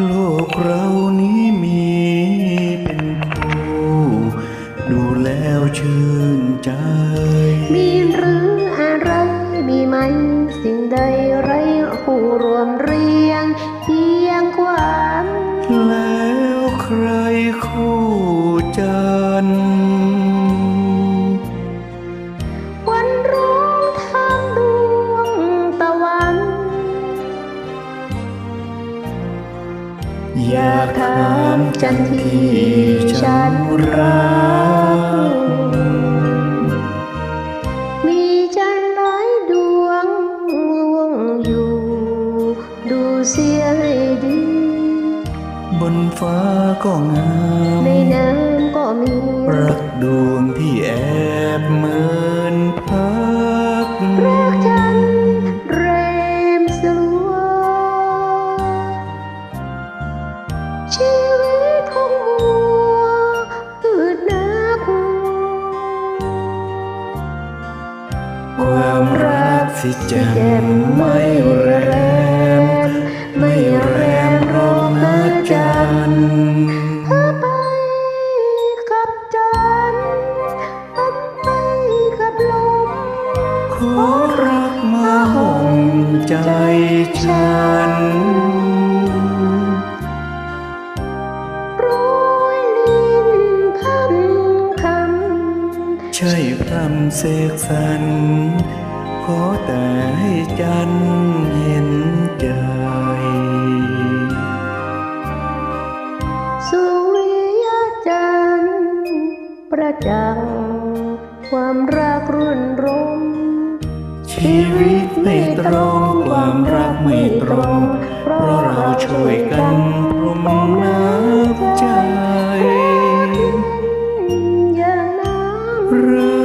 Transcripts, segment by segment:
โลกเรานี้มีเป็นคู่ดูแล้วชื่นใจ มีหรืออะไรมีไหมสิ่งใดไรคู่รวมเรียงเพียงความ แล้วใครคู่จันากถามจันทร์ที่ฉันรัก มีจันทร์หลายดวงวงอยู่ ดูเสียให้ดี บนฟ้าก็งามในน้ำก็มี รักดวงที่แอบเหมือนพัก สิแจ่มไม่แรม ไม่แรมรองนะจันทร์เธอไปกับจันทร์ฉันไปกับลมขอรักมาห่มใจฉันโปรยลิ้นพันคำใช่พรำเสกสรร ขอแต่ให้จันทร์เห็นใจ สุริยจันทร์ประจักษ์ความรักรุ่นรมชีวิตไม่ตรง ความรักไม่ตรง เพราะเราช่วยกันพรมน้ำใจอย่างน้รัก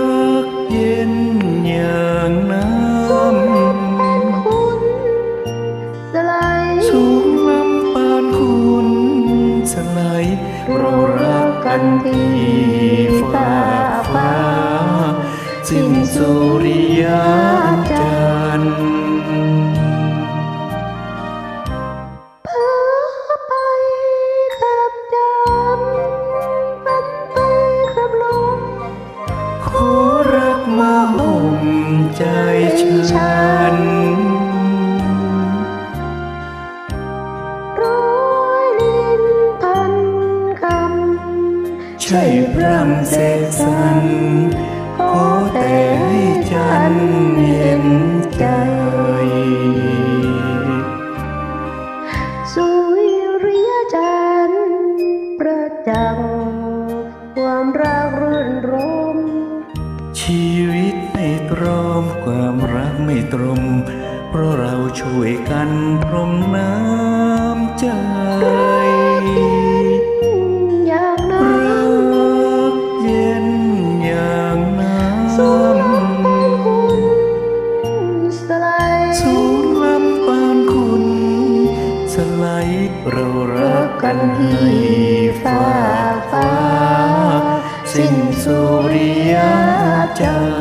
สลายเรารักกันที่ฟ้าฟ้าสิ้นสุริยา ช่พร่ำเสกสรรขอแต่ให้ฉันเห็นใจ สุริยจันทร์ประจักษ์ความรักรื่นรม ชีวิตไม่ตรอมความรักไม่ตรงเพราะเราช่วยกันพรมน้ำใจ ฟ้าฟ้า สิ้นสุริยจันทร์